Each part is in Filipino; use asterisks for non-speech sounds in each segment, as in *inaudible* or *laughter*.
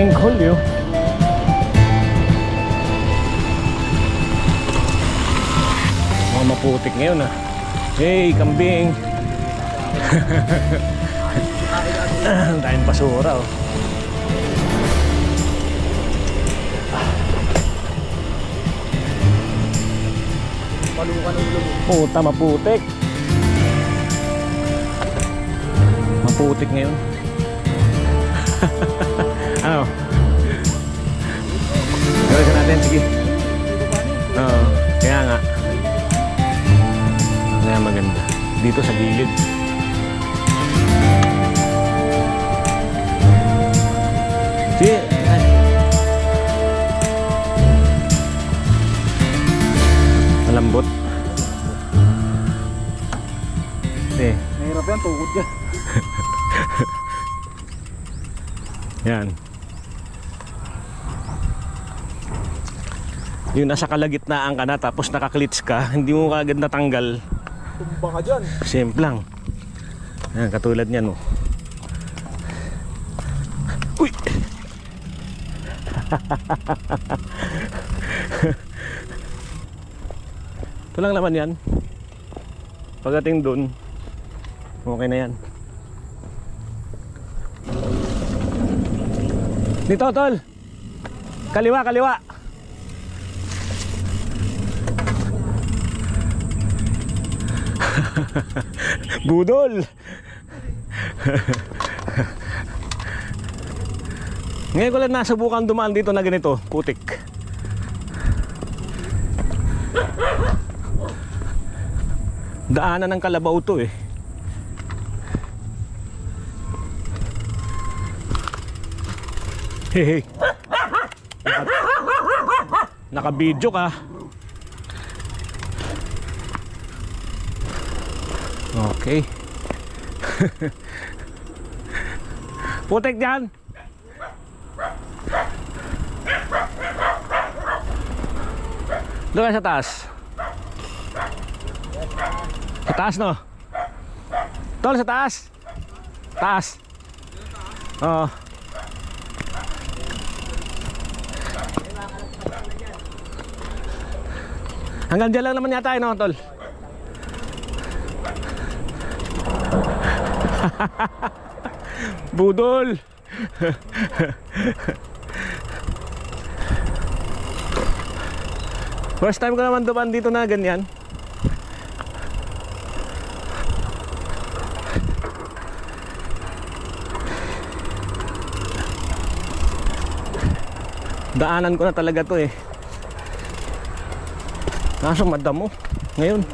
sinkhole yun. Mga maputik ngayon ah. Hey, kambing. *laughs* Ang daming basura oh. Palukan ng ulo. Puta, maputik. Maputik ngayon. *laughs* Gawin natin, sige. Oo, kaya nga. Kaya maganda. Dito sa gilid. Sige. ay. Malambot. Eh, Mahirap yan, tukod yan. yan. Yung nasa kalagitnaan ka na tapos nakaklits ka, hindi mo kagad natanggal. Tumba ka dyan. Simple lang. Yan, katulad niyan, oh. Uy! *laughs* Ito lang naman yan. Pagdating dun, okay na yan. Dito, tol! Kaliwa, kaliwa! *laughs* Budol! Ngayon ko lang nasubukan dumaan dito na ganito, putik. Daanan ng kalabaw to eh. Hehe. Naka, naka-video ka. Okay. *laughs* Putik dyan. Doon sa taas. Sa taas no? Tol, sa taas. Taas. Oo. Hanggang dyan lang naman yata yun, no, tol? *laughs* Budol! First time ko naman dumaan dito na ganyan. Daanan ko na talaga to eh. Kaso madamo. Ngayon.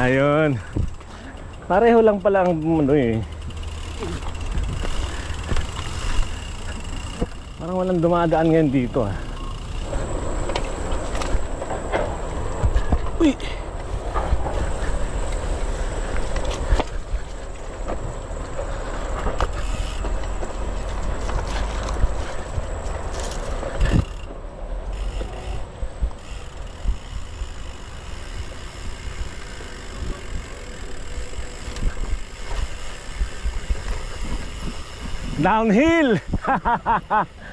Ayun. Pareho lang pala ang ano eh. Parang walang dumadaan ngayon dito ah. Uy! Downhill! *laughs*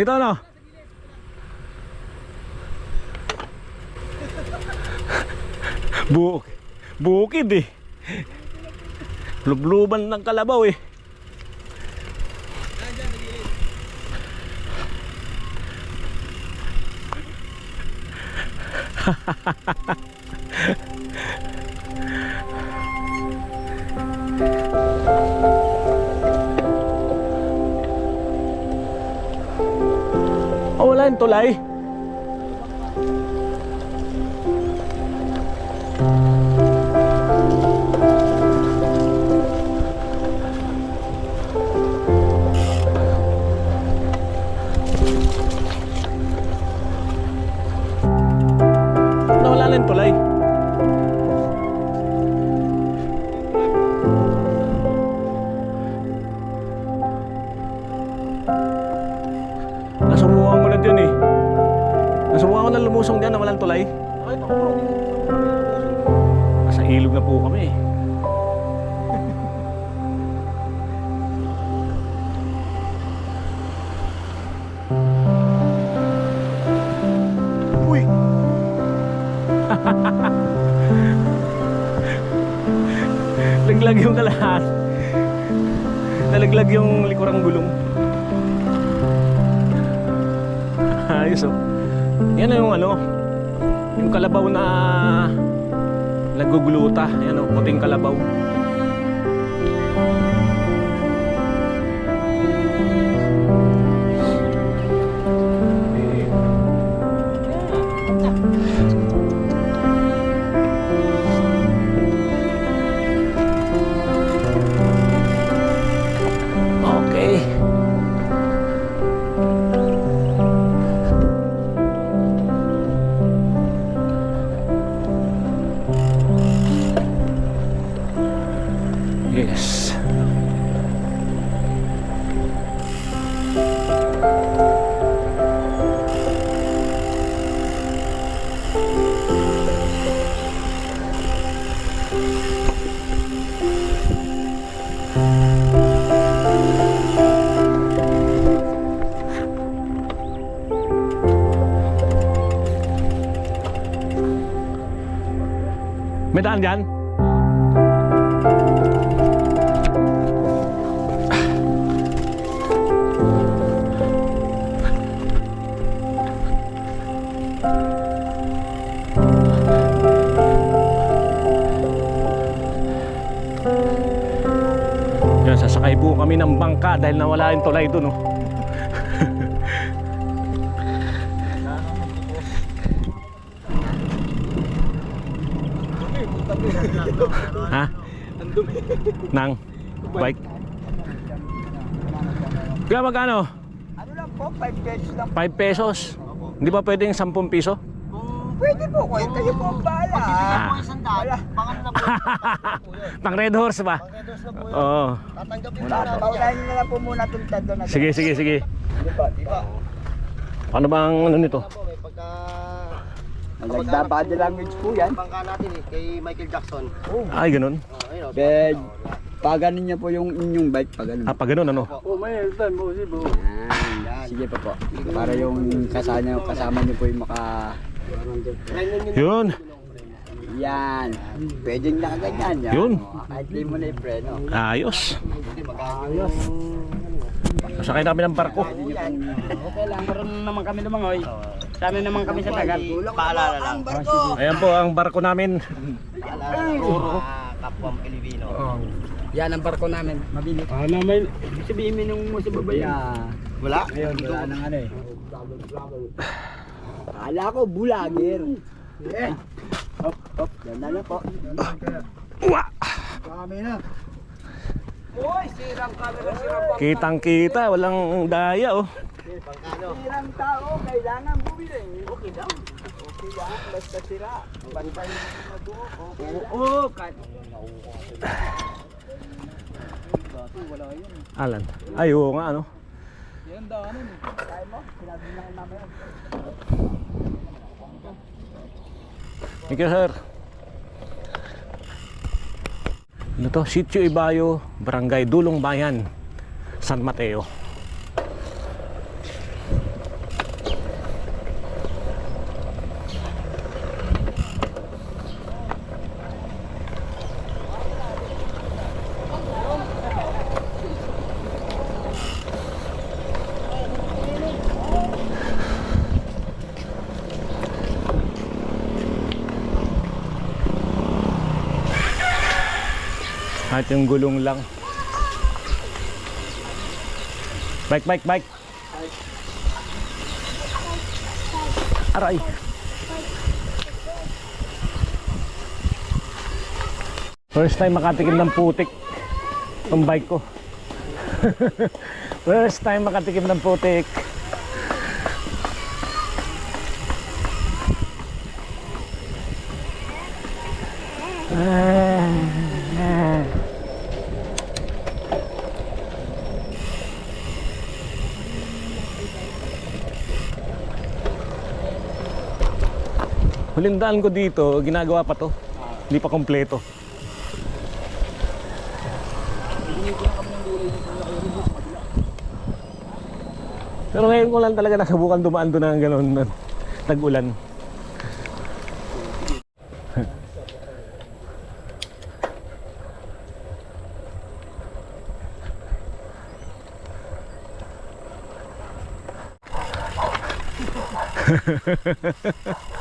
Dito ano? Buk bukid eh. Lubluban ng kalabaw eh. Nawala *laughs* Mawalan tulay. Nasubukan ko na lumusong dyan na walang tulay. Ay, naku bro. Nasa ilog na po kami. *laughs* Uy! *laughs* Laglag yung kalahat. Nalaglag yung likurang gulong. *laughs* Ayos oh. Yan yung ano, yung kalabaw na naguguluta. Yan oh, puting kalabaw. May daan dyan? Yan, sasakay po kami ng bangka dahil nawala yung tulay dun, oh. Ha? Nang bike. Kaya magkano? Ano lang po, 5 pesos lang. 5 pesos. Hindi ba pwedeng 10 piso? Pwede po, kayo, kayo po ang bahala. Ah. isang daan, baka na po. *laughs* Pang Red Horse ba? Pagkados na po yun. Oo. Tatanggapin na paunahin nyo na lang po muna itong tando na to. Sige, sige, sige. Di ba? Di ba? Paano bang ano nito? Po, may pagka... Malagda body language po yan. Bangka natin eh, kay Michael Jackson. Ay, ganun. Oh, ayun, oh. Bed, paganin niya po yung inyong bike, paganin. Ah, pag ganun, ano? Oh, may time mo, si bro. Yan. Sige pa po. Para yung kasama, kasama niyo po yung maka... Ganyan yun. Yan. Pwedeng nakaganyan yan. Yun. O, Kahit di mo na i-preno. Ayos. Hindi, mag-ayos. Sasakay namin ng barko. Okay lang, meron naman kami lumangoy. Sana naman kami sa tagal. Paalala lang. Ayan po ang barko namin. Paalala lang. Mga kapwang Pilipino. Yan ang barko namin. Mabilis. Ah, na may sabihin mo nung mo sa. Yeah. Wala? Ngayon, wala nang ano eh. Kala ko bulagir. Eh. Hop, hop. Yan na na po. Kitang kita, walang daya oh. Sirang tao, kailangan bumili. Okay daw. Okay lang, basta sira. Bantay mo na buo. Okay lang. Oo, kahit Alan. Ay, oo nga ano. Yan daw, ano eh. Kaya mo, sinabi na kay mamaya. Thank you, sir. Ano to? Sitio Ibayo, Barangay Dulong Bayan, San Mateo. At yung gulong lang. Bike, bike, bike. Aray. First time makatikim ng putik ng bike ko. *laughs* First time makatikim ng putik. Ah. Huling daan ko dito, ginagawa pa to. Hindi pa kompleto. Pero ngayon ko lang talaga nakabukan dumaan doon ng gano'n, nag-ulan. Ano tayo na? *laughs*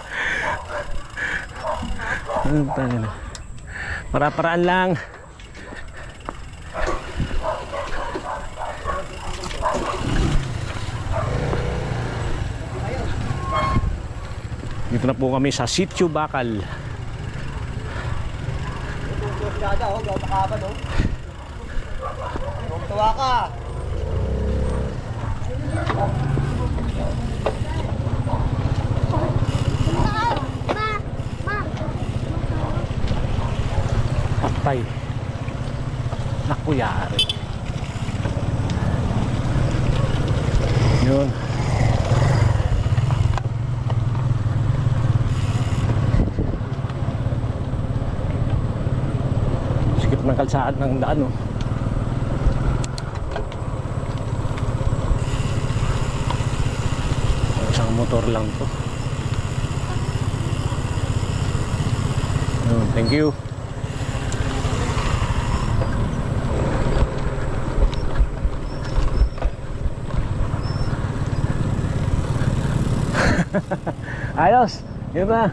Para-paraan lang. Dito na po kami sa Sitio Bakal. Tuwa ka. Patay. Naku, yari. Yun. Sikip ng kalsaan ng daan, oh. Isang motor lang to. Yun, thank you. *laughs* Ayos. Yun na.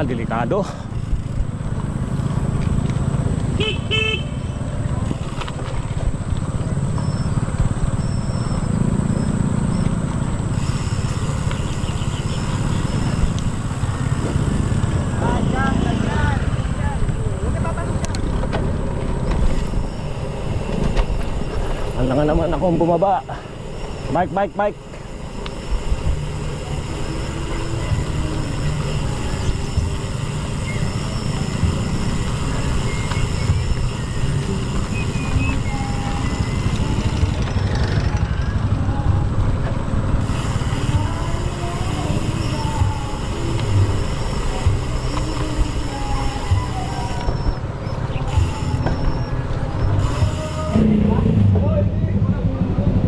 Ah, delikado. Alam nga naman akong bumaba. Bike, bike, bike.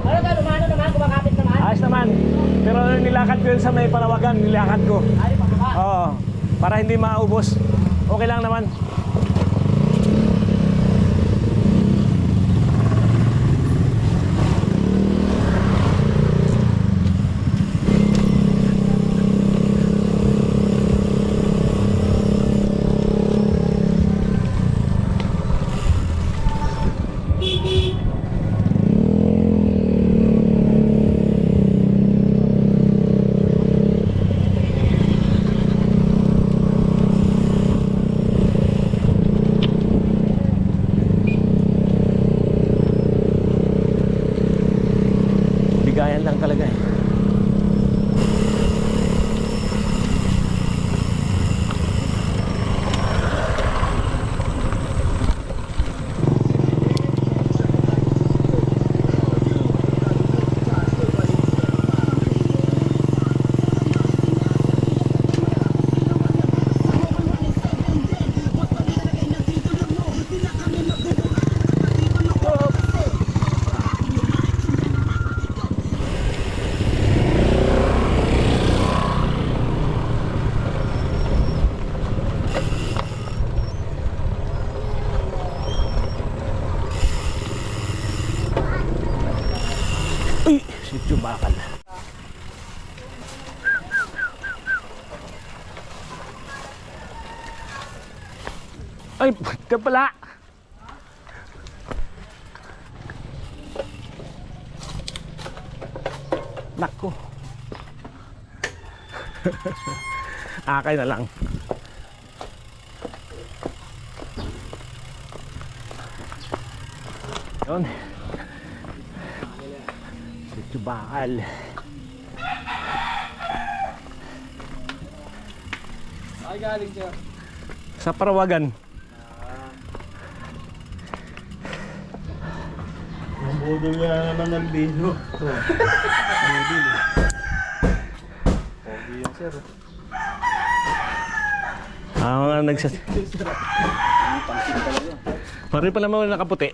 Ano ka, lumano naman, kumakapit naman? Ayos naman. Pero nilakad ko yun sa may palawagan, nilakad ko. Oo. Para hindi maubos. Okay lang naman. Bakal. Ay, ka pala! Nako. *laughs* Akay na lang. Yun. Sityo bakal. Ay, galing siya. Sa Parawagan. Ang budol niya naman ng bino. Budol. Pogi yung sir. Ah, mga nagsas... Pare pala mga nakaputi.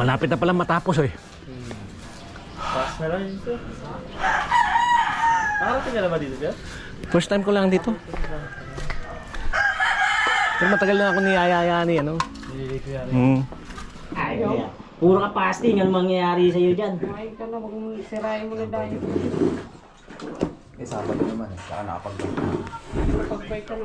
Malapit na pala matapos eh. Pass na lang sir. Nakarating ka na ba dito sir? First time ko lang dito. Pero matagal na ako niyayayani, ano? Hindi ko yan. Hmm. Puro ka fasting, ano mangyayari sa'yo dyan? Kumain ka na, huwag mong sirain mo na dahil. Eh, Sabado naman. Saka nakapag- Pagbay ka na.